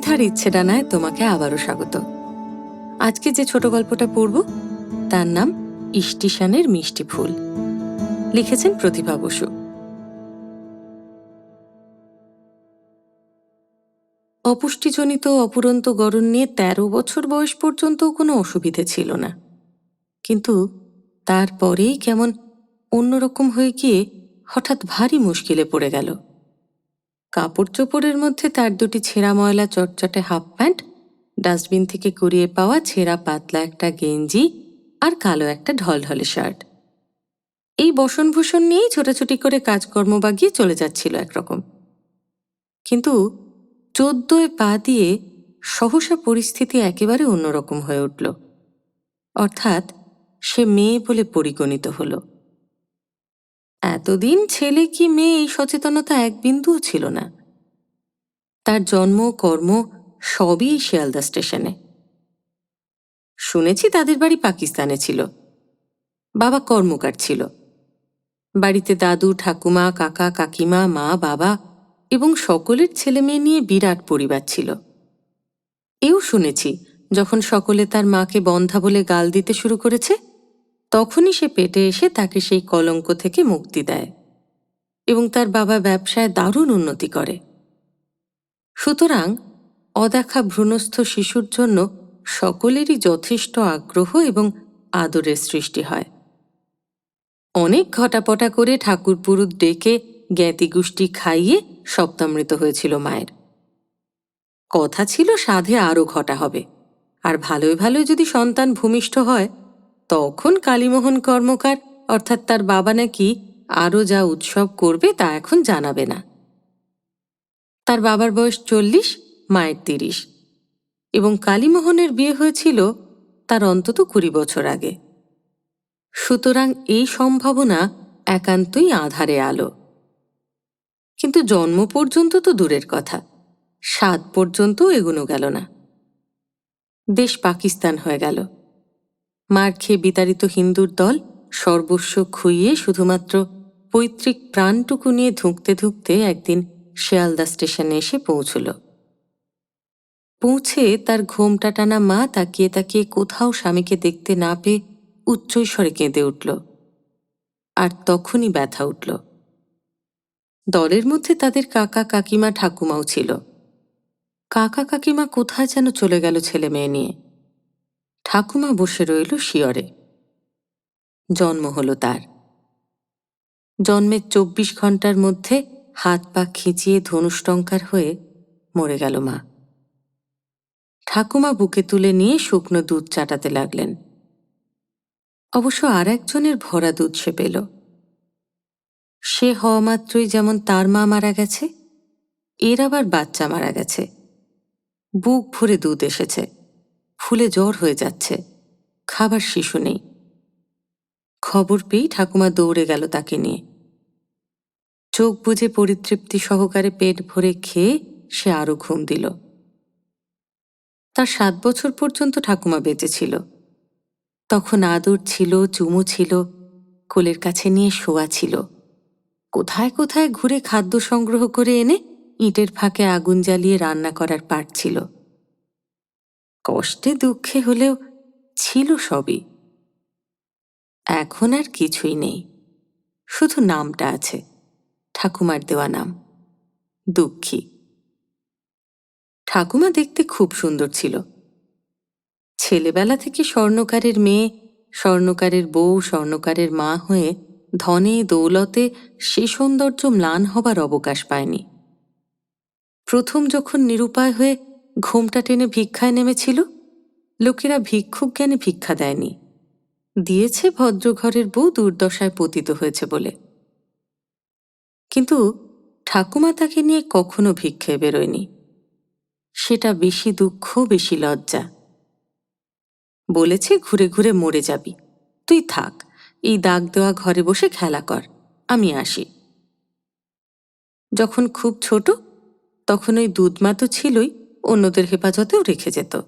পৃথার ইচ্ছে ডানায় তোমাকে আবারও স্বাগত। আজকে যে ছোট গল্পটা পড়ব, তার নাম ইষ্টিশানের মিষ্টি ফুল। লিখেছেন প্রতিভা বসু। অপুষ্টিজনিত অপুরন্ত গরণ নিয়ে ১৩ বছর বয়স পর্যন্ত কোনো অসুবিধে ছিল না। কিন্তু তারপরেই কেমন অন্যরকম হয়ে গিয়ে হঠাৎ ভারী মুশকিলে পড়ে গেল। কাপড় চোপড়ের মধ্যে তার দুটি ছেঁড়া ময়লা চটচটে হাফ প্যান্ট, ডাস্টবিন থেকে কুড়িয়ে পাওয়া ছেঁড়া পাতলা একটা গেঞ্জি আর কালো একটা ঢলঢলে শার্ট। এই বসনভূষণ নিয়েই ছোটাছুটি করে কাজকর্ম বাগিয়ে চলে যাচ্ছিল একরকম। কিন্তু চোদ্দোয় পা দিয়ে সহসা পরিস্থিতি একেবারে অন্যরকম হয়ে উঠল। অর্থাৎ সে মেয়ে বলে পরিগণিত হল। এতদিন ছেলে কি মেয়ে এই সচেতনতা এক বিন্দুও ছিল না। তার জন্ম, কর্ম সবই শিয়ালদা স্টেশনে। শুনেছি তাদের বাড়ি পাকিস্তানে ছিল। বাবা কর্মকার ছিল। বাড়িতে দাদু, ঠাকুমা, কাকা, কাকিমা, মা, বাবা এবং সকলের ছেলে মেয়ে নিয়ে বিরাট পরিবার ছিল। এও শুনেছি, যখন সকলে তার মাকে বন্ধা বলে গাল দিতে শুরু করেছে তখনই সে পেটে এসে তাকে সেই কলঙ্ক থেকে মুক্তি দেয় এবং তার বাবা ব্যবসায় দারুণ উন্নতি করে। সুতরাং অদেখা ভ্রূণস্থ শিশুর জন্য সকলেরই যথেষ্ট আগ্রহ এবং আদরের সৃষ্টি হয়। অনেক ঘটাপটা করে ঠাকুর পুরুত ডেকে জ্ঞাতিগুষ্টি খাইয়ে সপ্তামৃত হয়েছিল মায়ের। কথা ছিল সাধে আরও ঘটা হবে, আর ভালোই ভালোই যদি সন্তান ভূমিষ্ঠ হয় তখন কালীমোহন কর্মকার, অর্থাৎ তার বাবা নাকি আরও যা উৎসব করবে তা এখন জানাবে না। তার বাবার বয়স চল্লিশ, মায়ের তিরিশ। এবং কালীমোহনের বিয়ে হয়েছিল তার অন্তত কুড়ি বছর আগে। সুতরাং এই সম্ভাবনা একান্তই আধারে আলো। কিন্তু জন্ম পর্যন্ত তো দূরের কথা সাত পর্যন্ত এগোনো গেল না। দেশ পাকিস্তান হয়ে গেল। মার খেয়ে বিতাড়িত হিন্দুর দল সর্বস্ব খুইয়ে শুধুমাত্র পৈতৃক প্রাণটুকু নিয়ে ধুঁকতে ধুঁকতে একদিন শিয়ালদা স্টেশনে এসে পৌঁছল। পৌঁছে তার ঘোমটা টানা মা তাকিয়ে তাকিয়ে কোথাও স্বামীকে দেখতে না পেয়ে উচ্চৈস্বরে কেঁদে উঠল। আর তখনই ব্যথা উঠল। দলের মধ্যে তাদের কাকা, কাকিমা, ঠাকুমাও ছিল। কাকা, কাকিমা কোথায় যেন চলে গেল ছেলে মেয়ে নিয়ে। ঠাকুমা বসে রইল শিয়রে। জন্ম হলো তার। জন্মের চব্বিশ ঘণ্টার মধ্যে হাত পা খিঁচিয়ে ধনুষ্টঙ্কার হয়ে মরে গেল মা। ঠাকুমা বুকে তুলে নিয়ে শুকনো দুধ চাটাতে লাগলেন। অবশ্য আর একজনের ভরা দুধ সে পেল। সে হওয়া মাত্রই যেমন তার মা মারা গেছে, এর আবার বাচ্চা মারা গেছে। বুক ভরে দুধ এসেছে। ফুলে জ্বর হয়ে যাচ্ছে। খাবার শিশু নেই। খবর পেয়েই ঠাকুমা দৌড়ে গেল তাকে নিয়ে। চোখ বুঝে পরিতৃপ্তি সহকারে পেট ভরে খেয়ে সে আরও ঘুম দিল। তার সাত বছর পর্যন্ত ঠাকুমা বেঁচে ছিল। তখন আদর ছিল, চুমু ছিল, কোলের কাছে নিয়ে শোয়া ছিল। কোথায় কোথায় ঘুরে খাদ্য সংগ্রহ করে এনে ইটের ফাঁকে আগুন জ্বালিয়ে রান্না করার পাট ছিল। কষ্টে দুঃখে হলেও ছিল সবই। এখন আর কিছুই নেই। শুধু নামটা আছে, ঠাকুমার দেওয়া নাম, দুঃখী। ঠাকুমা দেখতে খুব সুন্দর ছিল। ছেলেবেলা থেকে স্বর্ণকারের মেয়ে, স্বর্ণকারের বউ, স্বর্ণকারের মা হয়ে ধনে, দৌলতে সে সৌন্দর্য ম্লান হবার অবকাশ পায়নি। প্রথম যখন নিরুপায় হয়ে ঘোমটা টেনে ভিক্ষায় নেমেছিল। লোকেরা ভিক্ষুক জ্ঞানে ভিক্ষা দেয়নি। দিয়েছে ভদ্রঘরের বউ দুর্দশায় পতিত হয়েছে বলে। কিন্তু ঠাকুমা তাকে নিয়ে কখনো ভিক্ষে বেরোয়নি। সেটা বেশি দুঃখ, বেশি লজ্জা। বলেছে, ঘুরে ঘুরে মরে যাবি। তুই থাক, এই দাগ দেওয়া ঘরে বসে খেলা কর, আমি আসি। যখন খুব ছোট, তখন ওই দুধমা তো ছিলই অন্যদের হেফাজতেও রেখে যেত।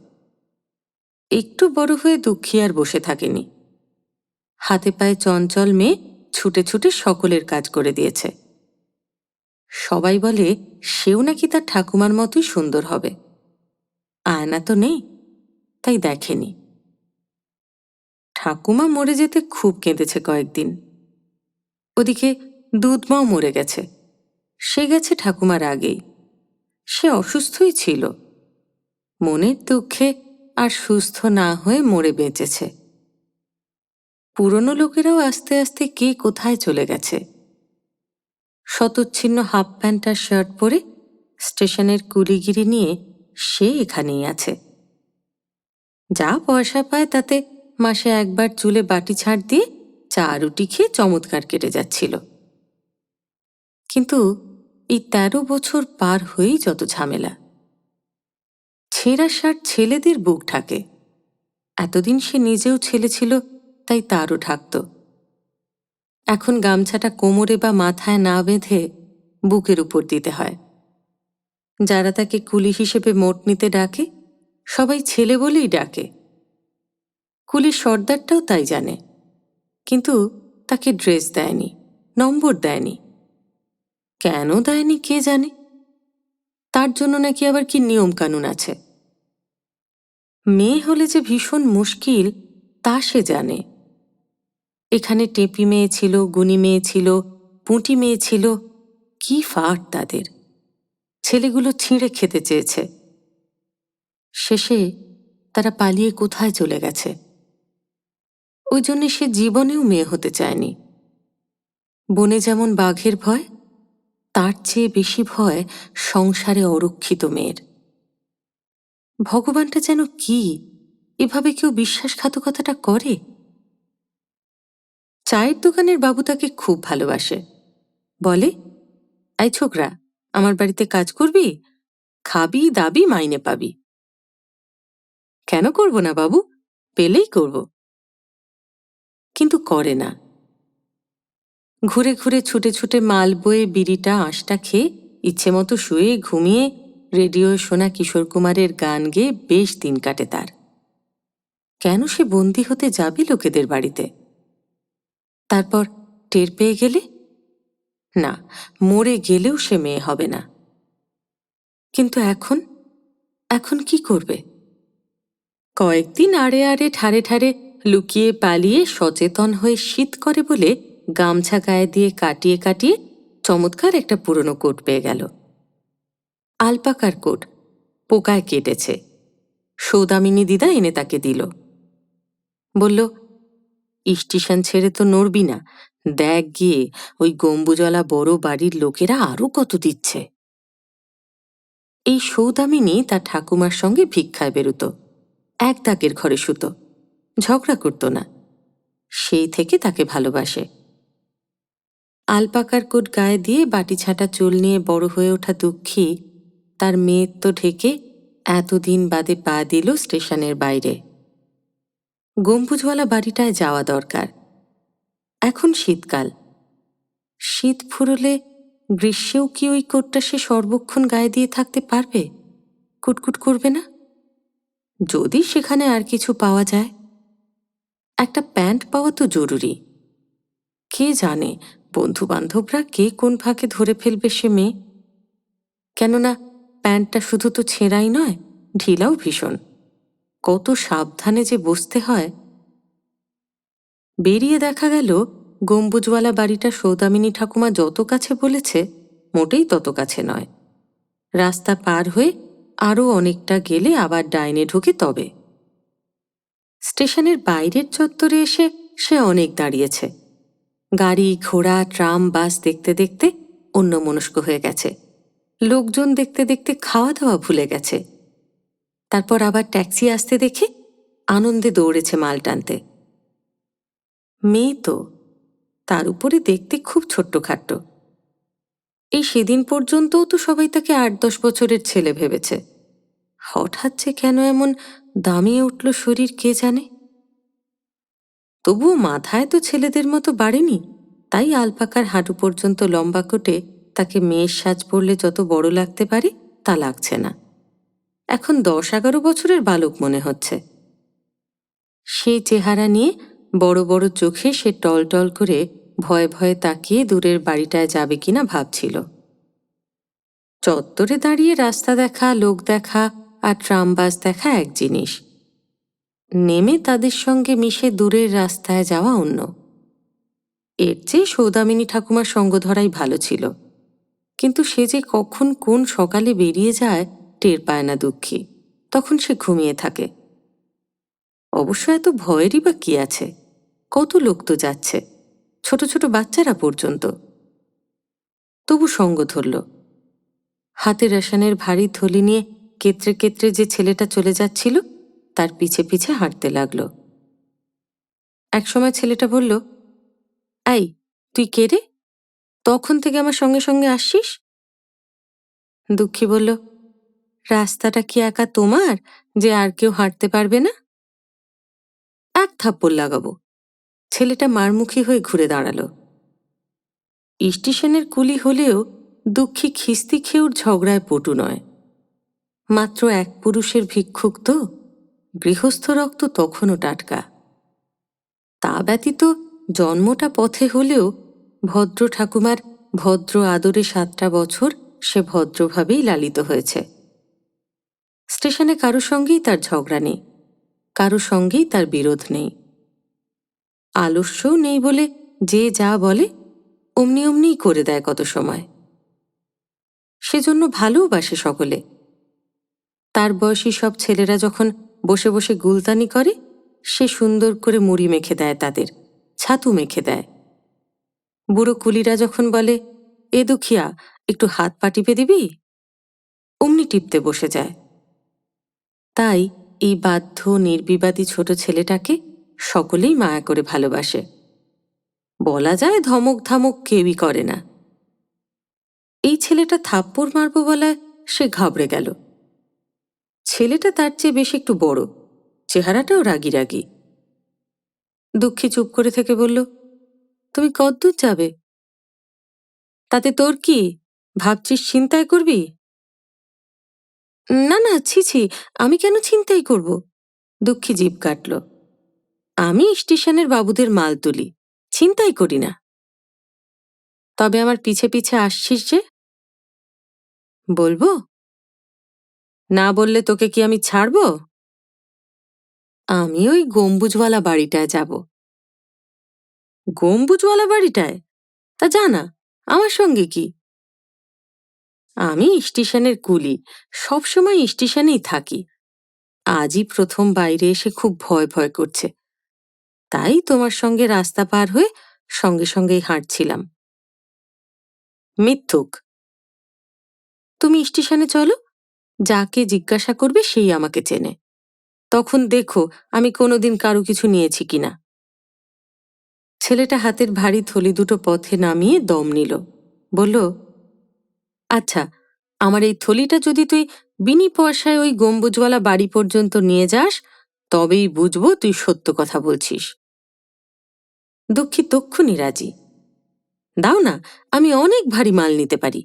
একটু বড় হয়ে দুঃখী আর বসে থাকেনি। হাতে পায়ে চঞ্চল মেয়ে ছুটে ছুটে সকলের কাজ করে দিয়েছে। সবাই বলে, সেও নাকি তার ঠাকুমার মতোই সুন্দর হবে। আয়না তো নেই, তাই দেখেনি। ঠাকুমা মরে যেতে খুব কেঁদেছে কয়েকদিন। ওদিকে দুধমাও মরে গেছে। সে গেছে ঠাকুমার আগেই। সে অসুস্থই ছিল। মনের দুঃখে আর সুস্থ না হয়ে মরে বেঁচেছে। পুরনো লোকেরাও আস্তে আস্তে কে কোথায় চলে গেছে? শতচ্ছিন্ন হাফ প্যান্ট আর শার্ট পরে স্টেশনের কুলিগিরি নিয়ে সে এখানেই আছে। যা পয়সা পায় তাতে মাসে একবার চুলে বাটি ছাড় দিয়ে চা রুটি খেয়ে চমৎকার কেটে যাচ্ছিল। কিন্তু এই তেরো বছর পার হয়েই যত ঝামেলা। ছেঁড়া শার্ট ছেলেদের বুক ঢাকে। এতদিন সে নিজেও ছেলে ছিল, তাই তারও ঢাকত। এখন গামছাটা কোমরে বা মাথায় না বেঁধে বুকের উপর দিতে হয়। যারা তাকে কুলি হিসেবে মোট নিতে ডাকে, সবাই ছেলে বলেই ডাকে। কুলির সর্দারটাও তাই জানে। কিন্তু তাকে ড্রেস দেয়নি, নম্বর দেয়নি। কেন দেয়নি কে জানে? তার জন্য নাকি আবার কি নিয়ম কানুন আছে? মেয়ে হলে যে ভীষণ মুশকিল, তা সে জানে। এখানে টেপি মেয়ে ছিল, গুণী মেয়ে ছিল, পুঁটি মেয়ে ছিল, কি ফাট তাদের। ছেলেগুলো ছিঁড়ে খেতে চেয়েছে। শেষে তারা পালিয়ে কোথায় চলে গেছে? ওই জন্যে সে জীবনেও মেয়ে হতে চায়নি। বনে যেমন বাঘের ভয় তার চেয়ে বেশি ভয় সংসারে অরক্ষিত মেয়ের। ভগবানটা যেন কি? এভাবে কেউ বিশ্বাসঘাতকতাটা করে? চায়ের দোকানের বাবু তাকে খুব ভালোবাসে। বলে এই ছোকরা, আমার বাড়িতে কাজ করবি? খাবি, দাবি, মাইনে পাবি। কেন করব না বাবু? পেলেই করব। কিন্তু করে না। ঘুরে ঘুরে ছুটে ছুটে মাল বয়ে বিড়িটা আঁশটা খেয়ে ইচ্ছে মতো শুয়ে ঘুমিয়ে রেডিও শোনা কিশোর কুমারের গান গেয়ে বেশ দিন কাটে তার। কেন সে বন্দি হতে যাবে লোকেদের বাড়িতে? তারপর টের পেয়ে গেলে? না, মরে গেলেও সে মেয়ে হবে না। কিন্তু এখন? এখন কি করবে? কয়েকদিন আড়ে আড়ে ঠারে ঠারে লুকিয়ে পালিয়ে সচেতন হয়ে শীত করে বলে গামছা গায়ে দিয়ে কাটিয়ে কাটিয়ে চমৎকার একটা পুরনো কোট পেয়ে গেল। আলপাকার কোট, পোকায় কেটেছে। সৌদামিনী দিদা এনে তাকে দিল। বলল স্টেশন ছেড়ে তো নড়বি না। দেখ গিয়ে ওই গম্বুজলা বড় বাড়ির লোকেরা আরও কত দিচ্ছে। এই সৌদামিনী তার ঠাকুমার সঙ্গে ভিক্ষায় বেরুত। এক দাগের ঘরে শুতো। ঝগড়া করত না। সেই থেকে তাকে ভালোবাসে। আলপাকার কোট গায়ে দিয়ে বাটি ছাটা চুল নিয়ে বড় হয়ে ওঠা দুঃখী, তার মেয়ের তো ঢেকে এতদিন বাদে পা দিল স্টেশনের বাইরে। গম্বুজওয়ালা বাড়িটায় যাওয়া দরকার। এখন শীতকাল। শীত ফুরলে গ্রীষ্মেও কি ওই কোটটা সে সর্বক্ষণ গায়ে দিয়ে থাকতে পারবে? কুটকুট করবে না? যদি সেখানে আর কিছু পাওয়া যায়। একটা প্যান্ট পাওয়া তো জরুরি। কে জানে বন্ধু বান্ধবরা কে কোন ফাঁকে ধরে ফেলবে সে মেয়ে? কেননা প্যান্টটা শুধু তো ছেঁড়াই নয়, ঢিলাও ভীষণ। কত সাবধানে যে বসতে হয়। বেরিয়ে দেখা গেল, গম্বুজওয়ালা বাড়িটা সৌদামিনী ঠাকুমা যত কাছে বলেছে, মোটেই তত কাছে নয়। রাস্তা পার হয়ে আরও অনেকটা গেলে আবার ডাইনে ঢুকে তবে। স্টেশনের বাইরের চত্বরে এসে সে অনেক দাঁড়িয়েছে। গাড়ি, ঘোড়া, ট্রাম, বাস দেখতে দেখতে অন্য মনস্ক হয়ে গেছে। লোকজন দেখতে দেখতে খাওয়া দাওয়া ভুলে গেছে। তারপর আবার ট্যাক্সি আসতে দেখে আনন্দে দৌড়েছে মাল টানতে। মেয়ে তো, তার উপরে দেখতে খুব ছোট্টখাট্ট। এই সেদিন পর্যন্তও তো সবাই তাকে আট দশ বছরের ছেলে ভেবেছে। হঠাৎ যে কেন এমন দামিয়ে উঠল শরীর কে জানে? তবুও মাথায় তো ছেলেদের মতো বাড়েনি। তাই আলপাকার হাঁটু পর্যন্ত লম্বা কোটে তাকে মেয়ের সাজ পড়লে যত বড় লাগতে পারে, তা লাগছে না। এখন দশ এগারো বছরের বালক মনে হচ্ছে। সেই চেহারা নিয়ে বড় বড় চোখে সে টলটল করে ভয়ে ভয়ে তাকিয়ে দূরের বাড়িটায় যাবে কিনা ভাবছিল। চত্বরে দাঁড়িয়ে রাস্তা দেখা, লোক দেখা আর ট্রাম বাস দেখা এক জিনিস। নেমে তাদের সঙ্গে মিশে দূরের রাস্তায় যাওয়া অন্য। এর চেয়ে সৌদামিনী ঠাকুমার সঙ্গ ধরাই ভালো ছিল। কিন্তু সে যে কখন কোন সকালে বেরিয়ে যায়, টের পায় না দুঃখী। তখন সে ঘুমিয়ে থাকে। অবশ্য এত ভয়েরই বা কি আছে? কত লোক তো যাচ্ছে। ছোট ছোট বাচ্চারা পর্যন্ত। তবু সঙ্গ ধরল। হাতে রেশনের ভারী থলি নিয়ে কেত্রে কেত্রে যে ছেলেটা চলে যাচ্ছিল তার পিছে পিছে হাঁটতে লাগল। একসময় ছেলেটা বলল, এই, তুই কে রে? তখন থেকে আমার সঙ্গে সঙ্গে আসছিস? দুঃখী বলল, রাস্তাটা কি একা তোমার, যে আর কেউ হাঁটতে পারবে না? এক থাপ্পড় লাগাবো। ছেলেটা মারমুখী হয়ে ঘুরে দাঁড়াল। স্টেশনের কুলি হলেও দুঃখী খিস্তি খেউর ঝগড়ায় পটু নয়। মাত্র এক পুরুষের ভিক্ষুক তো। গৃহস্থ রক্ত তখনও টাটকা। তা ব্যতীত জন্মটা পথে হলেও ভদ্র ঠাকুমার ভদ্র আদরে সাতটা বছর সে ভদ্রভাবেই লালিত হয়েছে। স্টেশনে কারও সঙ্গেই তার ঝগড়া নেই, কারও সঙ্গেই তার বিরোধ নেই। আলস্যও নেই বলে যে যা বলে, অমনি অমনিই করে দেয় কত সময়। সেজন্য ভালোবাসে সকলে। তার বয়সী সব ছেলেরা যখন বসে বসে গুলতানি করে, সে সুন্দর করে মুড়ি মেখে দেয় তাদের, ছাতু মেখে দেয়। বুড়ো কুলিরা যখন বলে, এ দুখিয়া, একটু হাত পা টিপে দিবি? অমনি টিপতে বসে যায়। তাই এই বাধ্য, নির্বিবাদী ছোট ছেলেটাকে সকলেই মায়া করে ভালোবাসে। বলা যায় ধমক ধামক কেউই করে না। এই ছেলেটা থাপ্পড় মারব বলায় সে ঘাবড়ে গেল। ছেলেটা তার চেয়ে বেশ একটু বড়। চেহারাটাও রাগি রাগি। দুঃখী চুপ করে থেকে বলল, তুমি কদ্দূর যাবে? তাতে তোর কি, ভাবছিস ছিনতাই করবি? না না, ছি ছি, আমি কেন ছিনতাই করব? দুঃখী জীব কাটল। আমি স্টেশনের বাবুদের মাল তুলি, ছিনতাই করি না। তবে আমার পিছে পিছে আসছিস যে? বলব? না বললে তোকে কি আমি ছাড়ব? আমি ওই গম্বুজওয়ালা বাড়িটায় যাব। গম্বুজওয়ালা বাড়িটায়? তা জানা, আমার সঙ্গে কি? আমি স্টেশনের কুলি, সবসময় স্টেশনেই থাকি। আজই প্রথম বাইরে এসে খুব ভয় ভয় করছে। তাই তোমার সঙ্গে রাস্তা পার হয়ে সঙ্গে সঙ্গেই হাঁটছিলাম। মিথ্যুক। তুমি স্টেশনে চলো। যাকে জিজ্ঞাসা করবে সেই আমাকে চেনে। তখন দেখো, আমি কোনোদিন কারও কিছু নিয়েছি কিনা। ছেলেটা হাতের ভারী থলি দুটো পথে নামিয়ে দম নিল। বলল আচ্ছা আমার এই থলিটা যদি তুই বিনি পয়সায় ওই গম্বুজওয়ালা বাড়ি পর্যন্ত নিয়ে যাস, তবেই বুঝব তুই সত্য কথা বলছিস। দুঃখী তক্ষুনি রাজি। দাও না, আমি অনেক ভারী মাল নিতে পারি।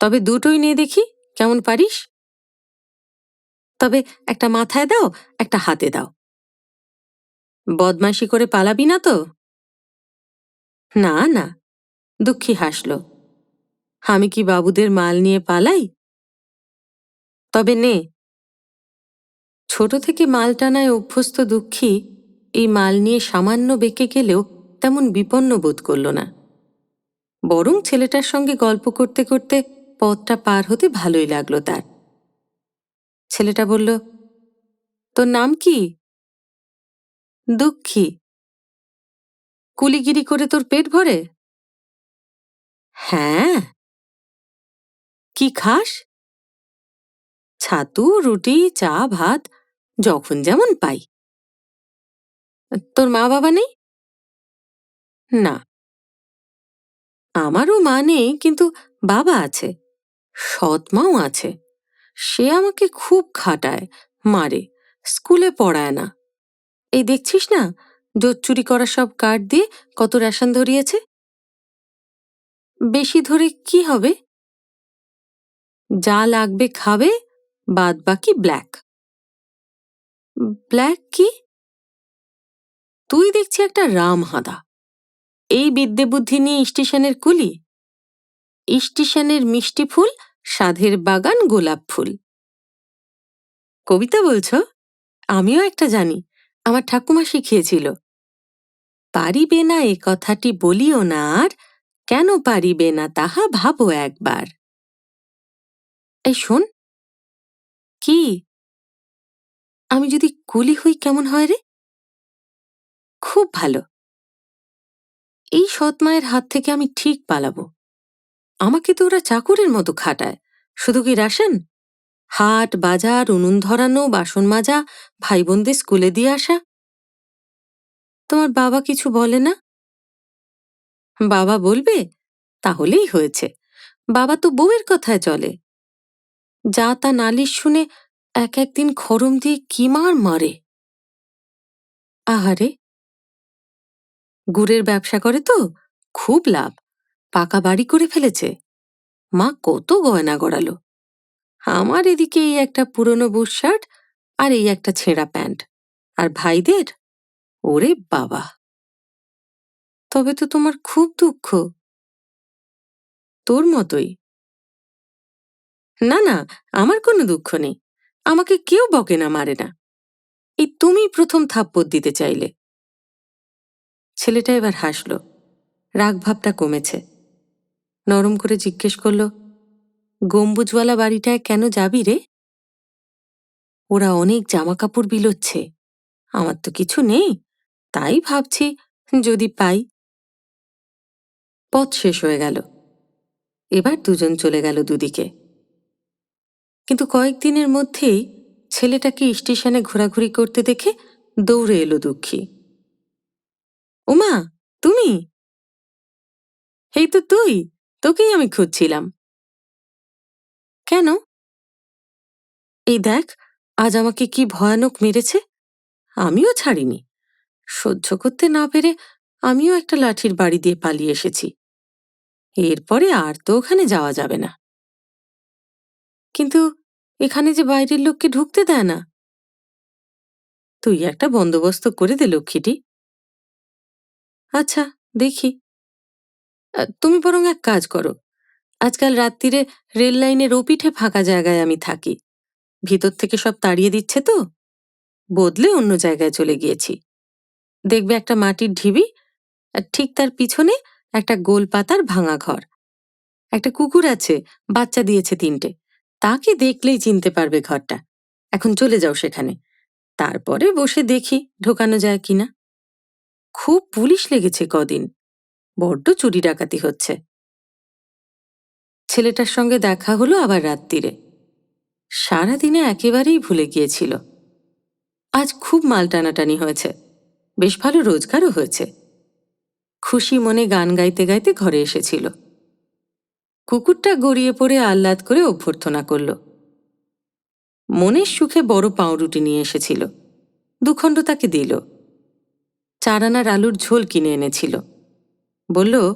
তবে দুটোই নিয়ে দেখি কেমন পারিস? তবে একটা মাথায় দাও, একটা হাতে দাও। বদমাইশি করে পালাবি না তো? না না, দুঃখী হাসল। আমি কি বাবুদের মাল নিয়ে পালাই? তবে নে। ছোট থেকে মাল টানায় অভ্যস্ত দুঃখী এই মাল নিয়ে সামান্য বেঁকে গেলেও তেমন বিপন্ন বোধ করল না। বরং ছেলেটার সঙ্গে গল্প করতে করতে পথটা পার হতে ভালোই লাগল তার। ছেলেটা বলল, তোর নাম কি? দুঃখী। কুলিগিরি করে তোর পেট ভরে? হ্যাঁ। কি খাস? ছাতু, রুটি, চা, ভাত, যখন যেমন পাই। তোর মা বাবা নেই? না। আমারও মা নেই, কিন্তু বাবা আছে। সৎ মাও আছে। সে আমাকে খুব খাটায়, মারে, স্কুলে পড়ায় না। এই দেখছিস না, জোর চুরি করা সব কার্ড দিয়ে কত রেশন ধরিয়েছে? বেশি ধরে কি হবে? যা লাগবে খাবে বাদ বাকি ব্ল্যাক। ব্ল্যাক কি? তুই দেখছি একটা রাম হাদা এই বিদ্যে বুদ্ধি নিয়ে স্টেশনের কুলি। স্টেশনের মিষ্টি ফুল সাধের বাগান গোলাপ ফুল। কবিতা বলছো? আমিও একটা জানি, আমার ঠাকুমা শিখিয়েছিল। পারিবে না এ কথাটি বলিও না আর, কেন পারিবে না তাহা ভাবো একবার। এই শোন। কি? আমি যদি কুলি হই কেমন হয় রে? খুব ভালো। এই সৎ মায়ের হাত থেকে আমি ঠিক পালাবো। আমাকে তো ওরা চাকরের মতো খাটায়। শুধু কি রাশন? হাট, বাজার, উনুন ধরানো, বাসন মাজা ভাই বোনদের স্কুলে দিয়ে আসা। তোমার বাবা কিছু বলে না? বাবা বলবে, তাহলেই হয়েছে। বাবা তো বউয়ের কথায় চলে। যা তা নালিশ শুনে এক একদিন খরম দিয়ে কি মার মারে। আহারে! গুড়ের ব্যবসা করে তো, খুব লাভ। পাকা বাড়ি করে ফেলেছে। মা কত গয়না গড়ালো। আমার এদিকে এই একটা পুরনো বুট শার্ট আর এই একটা ছেঁড়া প্যান্ট। আর ভাইদের? ওরে বাবা! তবে তো তোমার খুব দুঃখ। তোর মতোই। না না, আমার কোনো দুঃখ নেই। আমাকে কেউ বকে না, মারে না। এই তুমি প্রথম থাপ্পড় দিতে চাইলে। ছেলেটা এবার হাসল। রাগ ভাবটা কমেছে। নরম করে জিজ্ঞেস করল, গম্বুজওয়ালা বাড়িটায় কেন যাবি রে? ওরা অনেক জামা কাপড় বিলোচ্ছে। আমার তো কিছু নেই, তাই ভাবছি যদি পাই। পথ শেষ হয়ে গেল। এবার দুজন চলে গেল দুদিকে। কিন্তু কয়েকদিনের মধ্যেই ছেলেটাকে স্টেশনে ঘোরাঘুরি করতে দেখে দৌড়ে এলো দুঃখী। ওমা, তুমি? এই তো তুই। তোকেই আমি খুঁজছিলাম। কেন? এই দেখ, আজ আমাকে কি ভয়ানক মেরেছে? আমিও ছাড়িনি। সহ্য করতে না পেরে আমিও একটা লাঠির বাড়ি দিয়ে পালিয়ে এসেছি। এরপরে আর তো ওখানে যাওয়া যাবে না। কিন্তু এখানে যে বাইরের লোককে ঢুকতে দেয় না। তুই একটা বন্দোবস্ত করে দে, লক্ষ্মীটি। আচ্ছা দেখি। তুমি বরং এক কাজ করো। আজকাল রাত্রিরে রেল লাইনের ওপিঠে ফাঁকা জায়গায় আমি থাকি। ভিতর থেকে সব তাড়িয়ে দিচ্ছে তো। বদলে অন্য জায়গায় চলে গিয়েছি। দেখবে একটা মাটির ঢিবি, আর ঠিক তার পিছনে একটা গোল পাতার ভাঙা ঘর। একটা কুকুর আছে, বাচ্চা দিয়েছে তিনটে। তাকে দেখলেই চিনতে পারবে ঘরটা। এখন চলে যাও সেখানে। তারপরে বসে দেখি ঢোকানো যায় কিনা। খুব পুলিশ লেগেছে কদিন। বড্ড চুরি ডাকাতি হচ্ছে। ছেলেটার সঙ্গে দেখা হলো আবার রাত্রিরে সারাদিনে একেবারেই ভুলে গিয়েছিল। আজ খুব মাল টানাটানি হয়েছে। বেশ ভালো রোজগারও হয়েছে। খুশি মনে গান গাইতে গাইতে ঘরে এসেছিল। কুকুরটা গড়িয়ে পড়ে আহ্লাদ করে অভ্যর্থনা করল। মনের সুখে বড় পাউরুটি নিয়ে এসেছিল। দুখণ্ড তাকে দিল। চারানার আলুর ঝোল কিনে এনেছিল। বলল,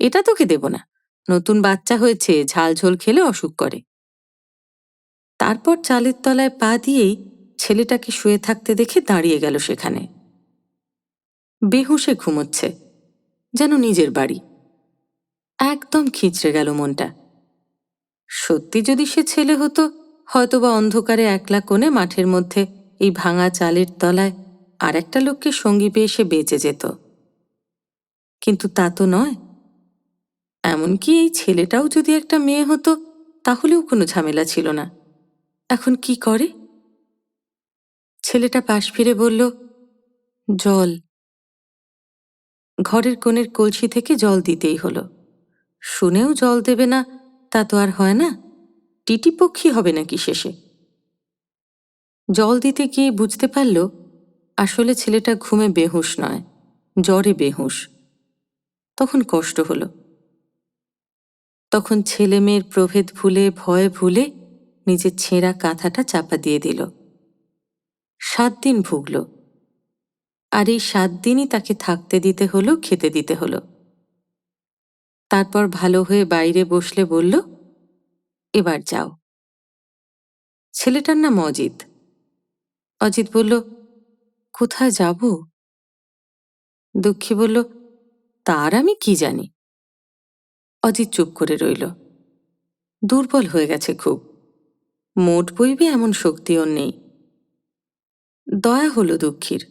এটা তোকে দেব না। নতুন বাচ্চা হয়েছে, ঝাল ঝোল খেলে অসুখ করে। তারপর চালের তলায় পা দিয়েই ছেলেটাকে শুয়ে থাকতে দেখে দাঁড়িয়ে গেল সেখানে। বেহুশে ঘুমোচ্ছে, যেন নিজের বাড়ি। একদম খিচড়ে গেল মনটা। সত্যি যদি সে ছেলে হতো, হয়তোবা অন্ধকারে একলা কোণে মাঠের মধ্যে এই ভাঙা চালের তলায় আর একটা লোককে সঙ্গী পেয়ে সে বেঁচে যেত। কিন্তু তা তো নয়। এমনকি এই ছেলেটাও যদি একটা মেয়ে হতো, তাহলেও কোনো ঝামেলা ছিল না। এখন কি করে? ছেলেটা পাশ ফিরে বলল, জল। ঘরের কোণের কলসি থেকে জল দিতেই হলো। শুনেও জল দেবে না, তা তো আর হয় না। টিটি পক্ষী হবে নাকি শেষে? জল দিতে গিয়ে বুঝতে পারল, আসলে ছেলেটা ঘুমে বেহুশ নয়, জ্বরে বেহুশ। তখন কষ্ট হলো। তখন ছেলে মেয়ের প্রভেদ ভুলে, ভয় ভুলে নিজের ছেঁড়া কাঁথাটা চাপা দিয়ে দিল। সাত দিন ভুগল। আর এই সাত দিনই তাকে থাকতে দিতে হলো, খেতে দিতে হলো। তারপর ভালো হয়ে বাইরে বসলে বলল, এবার যাও। ছেলেটার নাম অজিত। অজিত বলল, কোথায় যাব? দুঃখী বলল তার আমি কি জানি? অজিত চুপ করে রইল। দুর্বল হয়ে গেছে খুব। মোট বইবে এমন শক্তি ওর নেই। দয়া হলো দুঃখীর।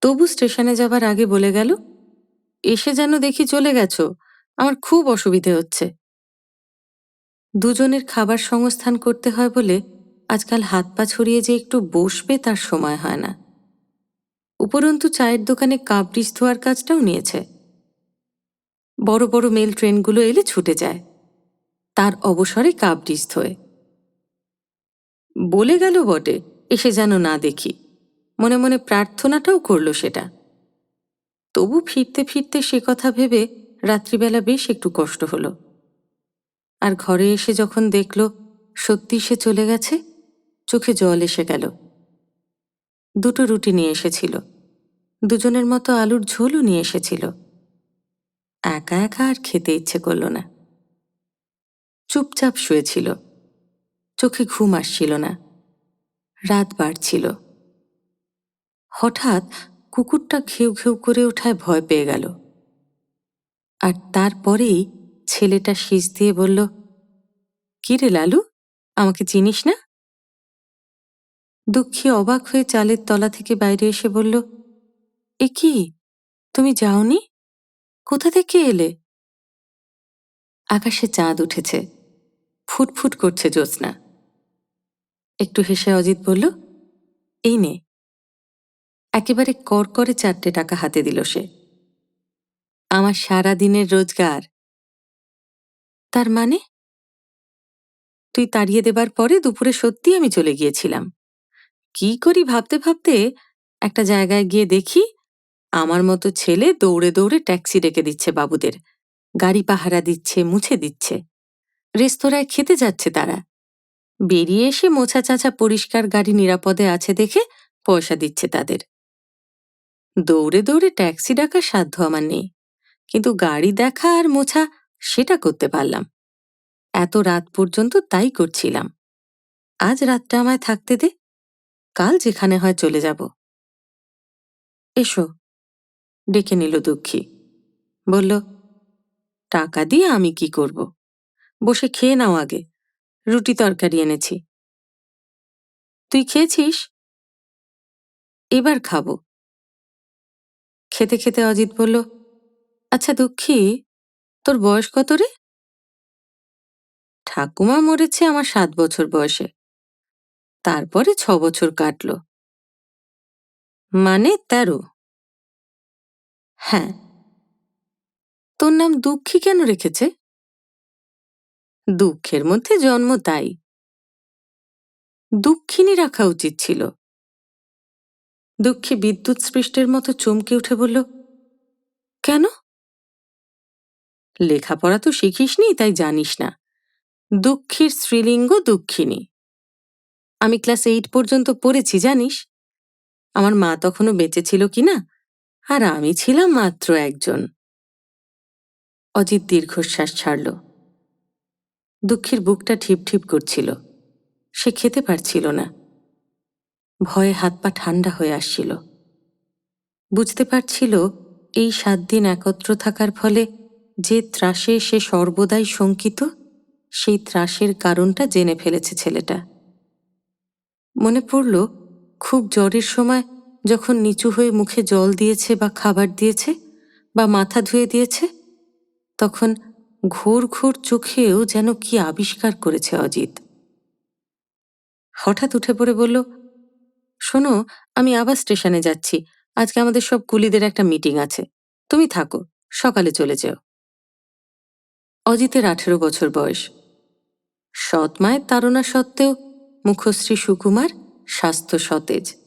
তবু স্টেশনে যাবার আগে বলে গেল, এসে যেন দেখি চলে গেছো, আমার খুব অসুবিধে হচ্ছে। দুজনের খাবার সংস্থান করতে হয় বলে আজকাল হাত পা ছড়িয়ে যে একটু বসবে তার সময় হয় না। উপরন্তু চায়ের দোকানে কাবরিজ ধোয়ার কাজটাও নিয়েছে। বড় বড় মেল ট্রেনগুলো এলে ছুটে যায়। তার অবসরে কাবরিজ ধোয় বলে গেল বটে, এসে যেন না দেখি। মনে মনে প্রার্থনাটাও করল সেটা। তবু ফিরতে ফিরতে সে কথা ভেবে রাত্রিবেলা বেশ একটু কষ্ট হলো। আর ঘরে এসে যখন দেখল, সত্যি সে চলে গেছে, চোখে জল এসে গেল। দুটো রুটি নিয়ে এসেছিল। দুজনের মতো আলুর ঝোলও নিয়ে এসেছিল। একা একা আর খেতে ইচ্ছে করল না। চুপচাপ শুয়েছিল চোখে ঘুম আসছিল না। রাত বাড়ছিল। হঠাৎ কুকুরটা ঘেউ ঘেউ করে ওঠায় ভয় পেয়ে গেল। আর তারপরেই ছেলেটা শীষ দিয়ে বলল কি রে লালু, আমাকে চিনিস না? দুঃখী অবাক হয়ে চালের তলা থেকে বাইরে এসে বলল, এ কি? তুমি যাওনি? কোথা থেকে এলে? আকাশে চাঁদ উঠেছে। ফুটফুট করছে জ্যোৎস্না। একটু হেসে অজিত বলল, এই নে। একেবারে কর করে চারটে টাকা হাতে দিল সে। আমার সারা দিনের রোজগার। তার মানে? তুই তাড়িয়ে দেবার পরে দুপুরে সত্যি আমি চলে গিয়েছিলাম। কি করি ভাবতে ভাবতে একটা জায়গায় গিয়ে দেখি আমার মতো ছেলে দৌড়ে দৌড়ে ট্যাক্সি ডেকে দিচ্ছে বাবুদের। গাড়ি পাহারা দিচ্ছে, মুছে দিচ্ছে। রেস্তোরাঁয় খেতে যাচ্ছে তারা। বেরিয়ে এসে মোছা চাচা পরিষ্কার গাড়ি নিরাপদে আছে দেখে পয়সা দিচ্ছে তাদের। দৌড়ে দৌড়ে ট্যাক্সি ডাকার সাধ্য আমার নেই। কিন্তু গাড়ি দেখা আর মোছা, সেটা করতে পারলাম। এত রাত পর্যন্ত তাই করছিলাম। আজ রাতটা আমায় থাকতে দে। কাল যেখানে হয় চলে যাব। এসো। ডেকে নিল দুঃখী। বলল, টাকা দিয়ে আমি কি করব? বসে খেয়ে নাও আগে। রুটি তরকারি এনেছি। তুই খেয়েছিস? এবার খাব। খেতে খেতে অজিত বলল আচ্ছা দুঃখী, তোর বয়স কত রে? ঠাকুমা মরেছে আমার সাত বছর বয়সে। তারপরে ছ বছর কাটল। মানে তেরো। হ্যাঁ। তোর নাম দুঃখী কেন রেখেছে? দুঃখের মধ্যে জন্ম তাই। দুঃখিনী রাখা উচিত ছিল। দুঃখী বিদ্যুৎ স্পৃষ্টের মতো চমকে উঠে বলল, কেন? লেখাপড়া তো শিখিসনি, তাই জানিস না। দুঃখীর স্ত্রীলিঙ্গ দুঃখিনী। আমি ক্লাস এইট পর্যন্ত পড়েছি, জানিস? আমার মা তখনও বেঁচে ছিল কিনা? আর আমি ছিলাম মাত্র একজন। অজিত দীর্ঘশ্বাস ছাড়ল। দুঃখের বুকটা ঠিপ ঠিপ করছিল। সে খেতে পারছিল না। ভয়ে হাত পা ঠান্ডা হয়ে আসছিল। বুঝতে পারছিল এই সাত দিন একত্র থাকার ফলে যে ত্রাসে সে সর্বদাই শঙ্কিত, সেই ত্রাসের কারণটা জেনে ফেলেছে ছেলেটা। মনে পড়ল, খুব জ্বরের সময় যখন নিচু হয়ে মুখে জল দিয়েছে বা খাবার দিয়েছে বা মাথা ধুয়ে দিয়েছে, তখন ঘোর ঘোর চোখেও যেন কি আবিষ্কার করেছে অজিত। হঠাৎ উঠে পড়ে বলল, শোনো, আমি আবার স্টেশনে যাচ্ছি। আজকে আমাদের সব কুলিদের একটা মিটিং আছে। তুমি থাকো, সকালে চলে যেও। অজিতের আঠেরো বছর বয়স। সৎ মায়ের তাড়না সত্ত্বেও মুখশ্রী সুকুমার স্বাস্থ্য সতেজ।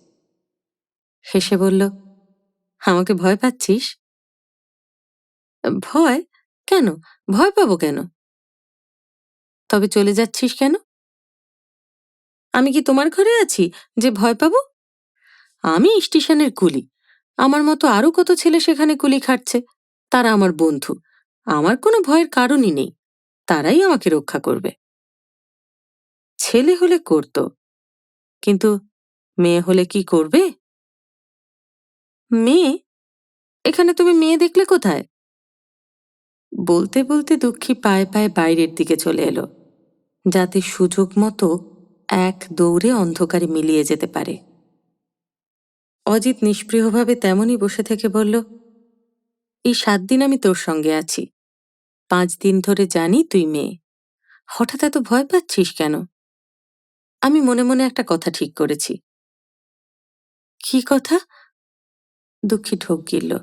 হেসে বলল, আমাকে ভয় পাচ্ছিস? ভয়? কেন? ভয় পাবো কেন? তবে চলে যাচ্ছিস কেন? আমি কি তোমার ঘরে আছি যে ভয় পাবো? আমি স্টেশনের কুলি। আমার মতো আরও কত ছেলে সেখানে কুলি খাটছে? তারা আমার বন্ধু। আমার কোনো ভয়ের কারণই নেই। তারাই আমাকে রক্ষা করবে। ছেলে হলে করত। কিন্তু মেয়ে হলে কি করবে? মেয়ে? এখানে তুমি মেয়ে দেখলে কোথায়? বলতে বলতে দুঃখী পায়ে পায়ে বাইরের দিকে চলে এলো, যাতে সুযোগ মতো এক দৌড়ে অন্ধকারে মিলিয়ে যেতে পারে। অজিত নিষ্প্রিয়ভাবে তেমনই বসে থেকে বলল, এই সাত দিন আমি তোর সঙ্গে আছি। পাঁচ দিন ধরে জানি তুই মেয়ে। হঠাৎ এত ভয় পাচ্ছিস কেন? আমি মনে মনে একটা কথা ঠিক করেছি। কি কথা? দুঃখী ঠোক গিলল,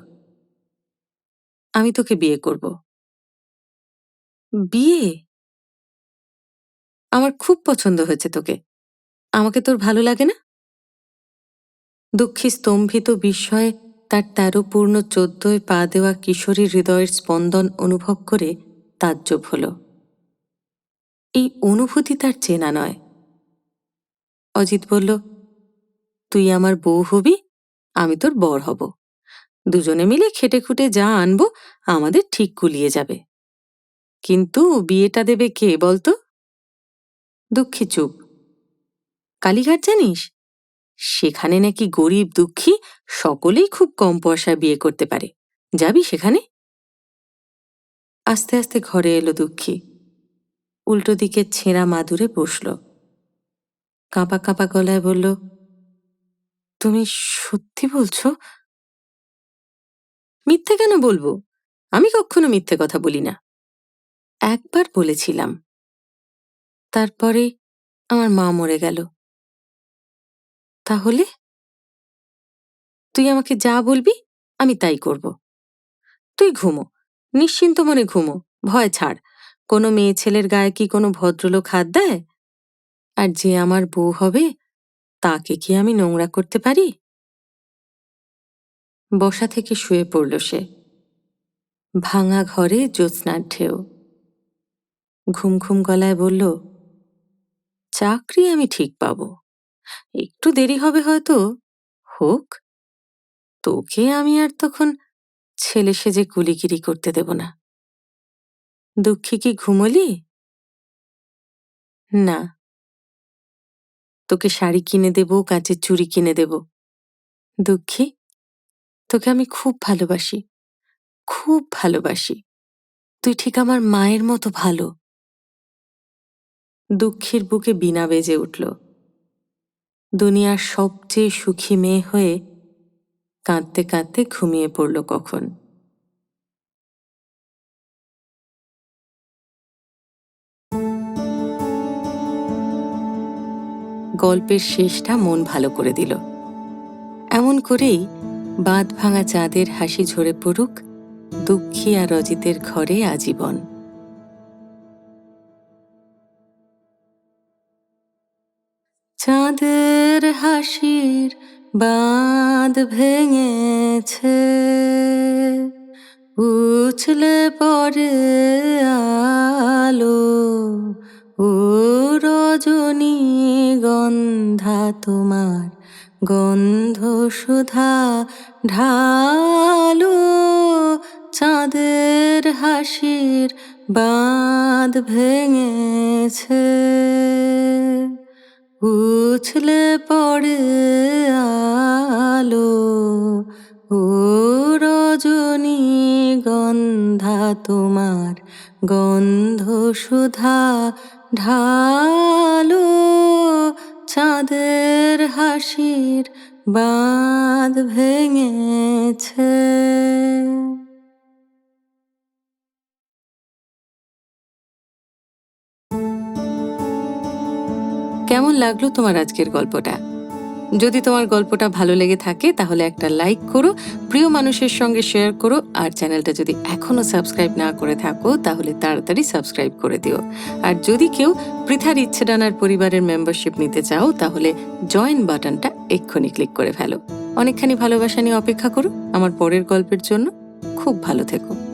আমি তোকে বিয়ে করব। বিয়ে? আমার খুব পছন্দ হয়েছে তোকে। আমাকে তোর ভালো লাগে না? দুঃখী স্তম্ভিত বিস্ময়ে তার তেরো পূর্ণ চোদ্দয় পা দেওয়া কিশোরীর হৃদয়ের স্পন্দন অনুভব করে তাজ্জব হল। এই অনুভূতি তার চেনা নয়। অজিত বলল, তুই আমার বউ হবি? আমি তোর বর হব। দুজনে মিলে খেটে খুটে যা আনব, আমাদের ঠিক কুলিয়ে যাবে। কিন্তু বিয়েটা দেবে কে বলতো? দুঃখী চুপ। কালীঘাট জানিস? সেখানে নাকি গরিব দুঃখী সকলেই খুব কম পয়সায় বিয়ে করতে পারে। যাবি সেখানে? আস্তে আস্তে ঘরে এলো দুঃখী। উল্টো দিকে ছেঁড়া মাদুরে বসল। কাঁপা কাঁপা গলায় বলল তুমি সত্যি বলছো? মিথ্যে কেন বলব? আমি কখনো মিথ্যে কথা বলি না। একবার বলেছিলাম। তারপরে আমার মা মরে গেল। তাহলে? তুই আমাকে যা বলবি, আমি তাই করব। তুই ঘুমো। নিশ্চিন্ত মনে ঘুমো। ভয় ছাড়। কোনো মেয়ে ছেলের গায়ে কি কোনো ভদ্রলোক হাত দেয়? আর যে আমার বউ হবে তাকে কি আমি নোংরা করতে পারি? বসা থেকে শুয়ে পড়ল সে। ভাঙা ঘরে জ্যোৎস্নার ঢেউ। ঘুম ঘুম গলায় বলল, চাকরি আমি ঠিক পাব। একটু দেরি হবে হয়তো। হোক। তোকে আমি আর তখন ছেলে সেজে কুলিগিরি করতে দেব না। দুঃখী কি ঘুমলি? না। তোকে শাড়ি কিনে দেব কাঁচের চুড়ি কিনে দেব। দুঃখী, তোকে আমি খুব ভালোবাসি খুব ভালোবাসি। তুই ঠিক আমার মায়ের মতো ভালো। দুঃখীর বুকে বিনা বেজে উঠল। দুনিয়ার সবচেয়ে সুখী মেয়ে হয়ে কাঁদতে কাঁদতে ঘুমিয়ে পড়ল কখন? গল্পের শেষটা মন ভালো করে দিল। এমন করেই বাঁধ ভাঙা চাঁদের হাসি ঝরে পড়ুক দুঃখী আর রজিতের ঘরে আজীবন। চাঁদের হাসির বাঁধ ভেঙেছে, উছলে পরে আলো ও রজনী গন্ধা তোমার গন্ধ সুধা ঢালো, চাঁদের হাসির বাঁধ ভেঙেছে। উছলে পড়ে আলো ও রজনী গন্ধা তোমার গন্ধ সুধা ঢালো চাঁদের হাসির বাঁধ ভেঙেছে। কেমন লাগল তোমার আজকের গল্পটা? যদি তোমার গল্পটা ভালো লেগে থাকে, তাহলে একটা লাইক করো, প্রিয় মানুষের সঙ্গে শেয়ার করো, আর চ্যানেলটা যদি এখনও সাবস্ক্রাইব না করে থাকো, তাহলে তাড়াতাড়ি সাবস্ক্রাইব করে দিও। আর যদি কেউ পৃথার ইচ্ছে ডানার পরিবারের মেম্বারশিপ নিতে চাও, তাহলে জয়েন বাটনটা এক্ষুনি ক্লিক করে ফেলো। অনেকখানি ভালোবাসা নিয়ে অপেক্ষা করো, আমার পরের গল্পের জন্য খুব ভালো থেকো।